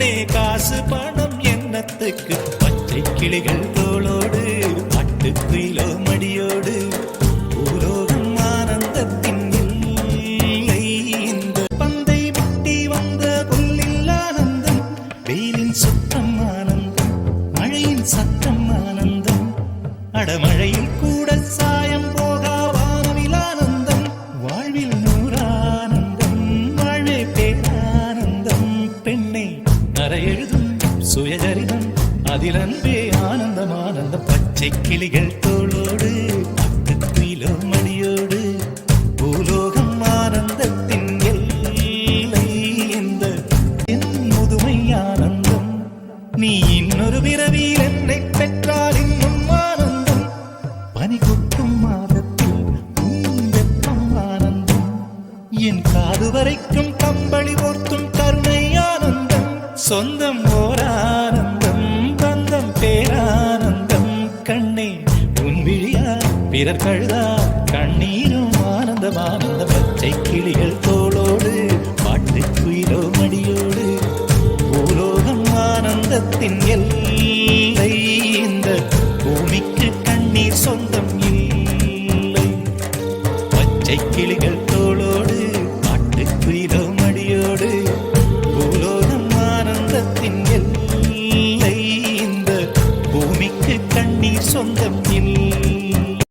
கண்ணே காசு பணம் எண்ணத்துக்கு பச்சை கிளிகள் தோளோடு பட்டுக்குயிலோ மடியோடு பூலோகம் ஆனந்தத்தின் எல்லை இந்த பந்தை விட்டி வந்த புல்லில் ஆனந்தம் வெயிலின் சுத்தம் ஆனந்தம் மழையின் சத்தம் ஆனந்தம் அடமழையில் கூட சாயம் சுயசரிதம் அதில் அன்பே ஆனந்தம் ஆனந்த பச்சை கிளிகள் தோளோடு பக்கத்திலோ மடியோடு பூலோகம் ஆனந்தத்தின் எல்லை இந்த என் முதுமை ஆனந்தம்? நீ இன்னொரு பிறவியில் என்னை பெற்றால் இன்னும் ஆனந்தம். பனி கொட்டும் மாதத்தில் வெப்பம் ஆனந்தம். என் காது வரைக்கும் கம்பளி போர்த்தும் கருணை ஆனந்தம். சொந்தம் ஓர் பிறர் கழுதா கண்ணீரும் ஆனந்தமான பச்சை கிளிகள் தோளோடு பாட்டுக்குயிலோ மடியோடு பூலோகம் ஆனந்தத்தின் எல்லை இந்த பூமிக்கு கண்ணீர் சொந்தம் இல்லை. பச்சை கிளிகள் தோளோடு